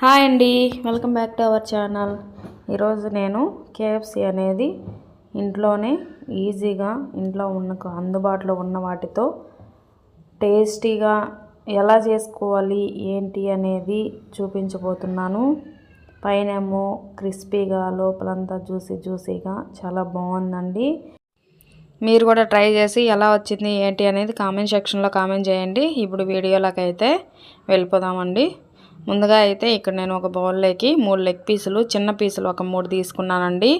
Hi అండి welcome back to our channel. ఈరోజు నేను కేఎఫ్సి అనేది ఇంట్లోనే ఈజీగా ఇంట్లో ఉన్న అందుబాటులో ఉన్న వాటితో టేస్టీగా ఎలా చేసుకోవాలి ఏంటి అనేది చూపించబోతున్నాను. పైనేమో క్రిస్పీగా లోపలంతా జ్యూసీ జ్యూసీగా చాలా బాగుందండి. మీరు కూడా ట్రై చేసి ఎలా వచ్చింది ఏంటి అనేది కామెంట్ సెక్షన్లో కామెంట్ చేయండి. ఇప్పుడు వీడియోలకైతే వెళ్ళిపోదామండి. ముందుగా అయితే ఇక్కడ నేను ఒక బౌల్లోకి మూడు లెగ్ పీసులు చిన్న పీసులు ఒక మూడు తీసుకున్నానండి.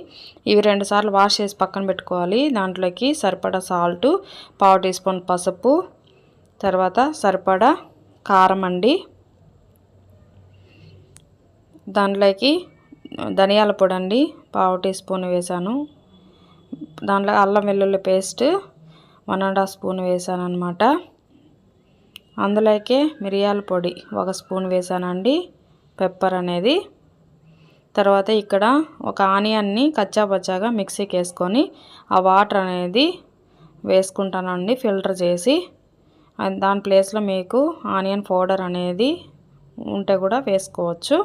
ఇవి రెండు సార్లు వాష్ చేసి పక్కన పెట్టుకోవాలి. దాంట్లోకి సరిపడా సాల్ట్ పావు టీ స్పూన్ పసుపు తర్వాత సరిపడా కారం అండి. దాంట్లోకి ధనియాల పొడి అండి పావు టీ స్పూన్ వేసాను. దాంట్లో అల్లం వెల్లుల్లి paste one and half spoon వేసాను అనమాట అందులోకే మిరియాల పొడి ఒక స్పూన్ వేసానండి. పెప్పర్ అనేది. తర్వాత ఇక్కడ ఒక ఆనియన్ని కచ్చాపచ్చాగా మిక్సీకి వేసుకొని ఆ వాటర్ అనేది వేసుకుంటానండి ఫిల్టర్ చేసి. దాని ప్లేస్లో మీకు ఆనియన్ పౌడర్ అనేది ఉంటే కూడా వేసుకోవచ్చు.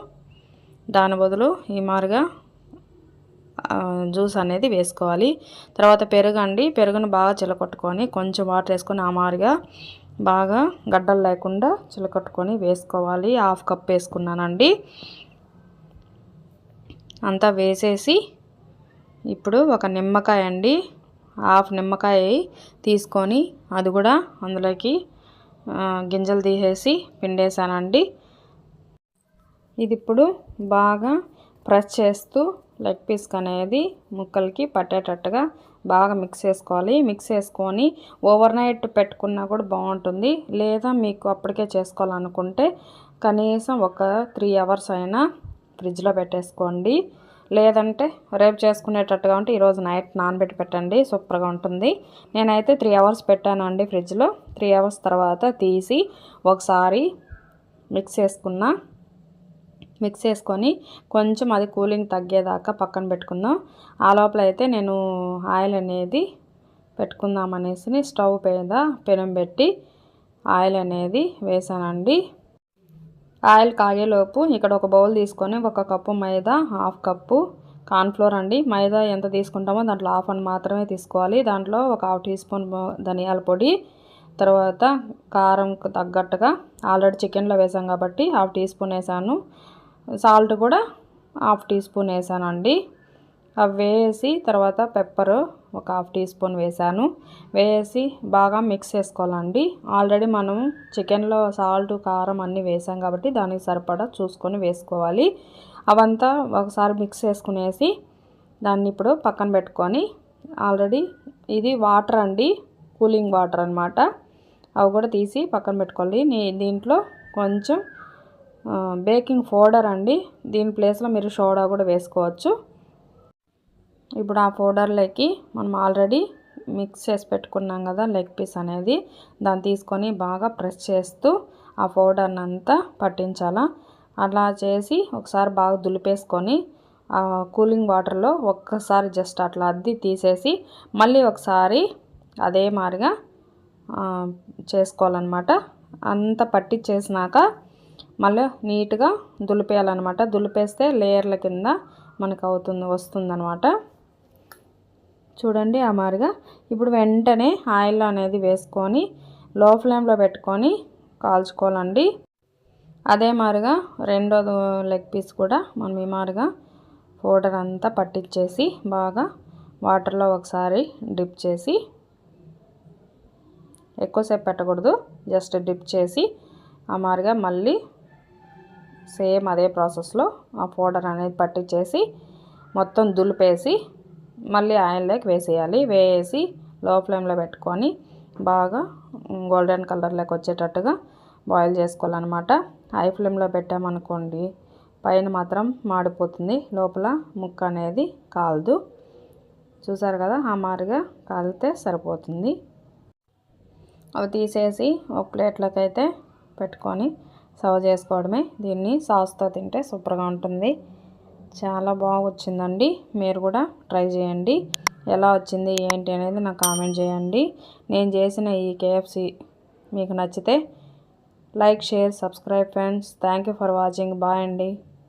దాని బదులు ఈ మారుగా జ్యూస్ అనేది వేసుకోవాలి. తర్వాత పెరుగు అండి పెరుగును బాగా చిలకొట్టుకొని కొంచెం వాటర్ వేసుకొని ఆ మారుగా బాగా గడ్డలు లేకుండా చిలకట్టుకొని వేసుకోవాలి. హాఫ్ కప్ వేసుకున్నానండి. అంతా వేసేసి ఇప్పుడు ఒక నిమ్మకాయ అండి. హాఫ్ నిమ్మకాయ తీసుకొని అది కూడా అందులోకి గింజలు తీసేసి పిండేసానండి. ఇది ఇప్పుడు బాగా ప్రెస్ చేస్తూ లెగ్ పీస్కి అనేది ముక్కలకి పట్టేటట్టుగా బాగా మిక్స్ చేసుకోవాలి. మిక్స్ చేసుకొని ఓవర్ నైట్ పెట్టుకున్నా కూడా బాగుంటుంది. లేదా మీకు అప్పటికే చేసుకోవాలనుకుంటే కనీసం ఒక త్రీ అవర్స్ అయినా ఫ్రిడ్జ్లో పెట్టేసుకోండి. లేదంటే రేపు చేసుకునేటట్టుగా ఉంటే ఈరోజు నైట్ నానబెట్టి పెట్టండి. సూపర్గా ఉంటుంది. నేనైతే త్రీ అవర్స్ పెట్టాను అండి ఫ్రిడ్జ్లో త్రీ అవర్స్ తర్వాత తీసి ఒకసారి మిక్స్ చేసుకున్నా మిక్స్ చేసుకొని కొంచెం అది కూలింగ్ తగ్గేదాకా పక్కన పెట్టుకుందాం. ఆ లోపల అయితే నేను ఆయిల్ అనేది పెట్టుకుందాం అనేసి స్టవ్ మీద పెనం పెట్టి ఆయిల్ అనేది వేసానండి. ఆయిల్ కాగేలోపు ఇక్కడ ఒక బౌల్ తీసుకొని ఒక cup maida half cup cornflour అండి. మైదా ఎంత తీసుకుంటామో దాంట్లో హాఫ్ అని మాత్రమే తీసుకోవాలి. దాంట్లో ఒక హాఫ్ టీ స్పూన్ ధనియాల పొడి తర్వాత కారంకు తగ్గట్టుగా ఆల్రెడీ చికెన్లో వేసాం కాబట్టి హాఫ్ టీ స్పూన్ వేసాను. సాల్ట్ కూడా హాఫ్ టీ స్పూన్ వేసానండి. అవి వేసి తర్వాత పెప్పర్ ఒక హాఫ్ టీ స్పూన్ వేసాను. వేసి బాగా మిక్స్ చేసుకోవాలండి. ఆల్రెడీ మనం చికెన్లో సాల్ట్ కారం అన్నీ వేసాం కాబట్టి దానికి సరిపడా చూసుకొని వేసుకోవాలి. అవంతా ఒకసారి మిక్స్ చేసుకునేసి దాన్ని ఇప్పుడు పక్కన పెట్టుకొని ఆల్రెడీ ఇది వాటర్ అండి కూలింగ్ వాటర్ అనమాట అవి కూడా తీసి పక్కన పెట్టుకోవాలి. దీంట్లో కొంచెం బేకింగ్ పౌడర్ అండి. దీని ప్లేస్లో మీరు సోడా కూడా వేసుకోవచ్చు. ఇప్పుడు ఆ పౌడర్లోకి మనం ఆల్రెడీ మిక్స్ చేసి పెట్టుకున్నాం కదా లెగ్ పీస్ అనేది. దాన్ని తీసుకొని బాగా ప్రెస్ చేస్తూ ఆ పౌడర్ని అంతా పట్టించాలా. అలా చేసి ఒకసారి బాగా దులిపేసుకొని కూలింగ్ వాటర్లో ఒక్కసారి జస్ట్ అట్లా అద్ది తీసేసి మళ్ళీ ఒకసారి అదే మాదిరిగా చేసుకోవాలన్నమాట. అంత పట్టించేసినాక మళ్ళీ నీట్గా దులిపేయాలన్నమాట. దులిపేస్తే లేయర్ల కింద మనకు అవుతుంది వస్తుందన్నమాట. చూడండి ఆ మారిగా ఇప్పుడు వెంటనే ఆయిల్ అనేది వేసుకొని లో ఫ్లేమ్లో పెట్టుకొని కాల్చుకోవాలండి. అదే మాదిరిగా రెండో లెగ్ పీస్ కూడా మనం ఈ మాదిరిగా పౌడర్ అంతా పట్టించేసి బాగా వాటర్లో ఒకసారి డిప్ చేసి ఎక్కువసేపు పెట్టకూడదు. జస్ట్ డిప్ చేసి ఆ మాదిరిగా మళ్ళీ సేమ్ అదే ప్రాసెస్లో ఆ పౌడర్ అనేది పట్టించేసి మొత్తం దులిపేసి మళ్ళీ ఆయిల్లోకి వేసేయాలి. వేసి లో ఫ్లేమ్లో పెట్టుకొని బాగా గోల్డెన్ కలర్లోకి వచ్చేటట్టుగా బాయిల్ చేసుకోవాలన్నమాట. హై ఫ్లేమ్లో పెట్టామనుకోండి పైన మాత్రం మాడిపోతుంది. లోపల ముక్క అనేది కాలదు. చూసారు కదా ఆ మారిగా కాలితే సరిపోతుంది. అవి తీసేసి ఒక ప్లేట్లోకి అయితే పెట్టుకొని సర్వ్ చేసుకోవడమే. దీన్ని సాస్తో తింటే సూపర్గా ఉంటుంది. చాలా బాగా వచ్చిందండి మీరు కూడా ట్రై చేయండి. ఎలా వచ్చింది ఏంటి అనేది నాకు కామెంట్ చేయండి. నేను చేసిన ఈ కేఎఫ్సి మీకు నచ్చితే like share subscribe friends. Thank you for watching. Bye అండి.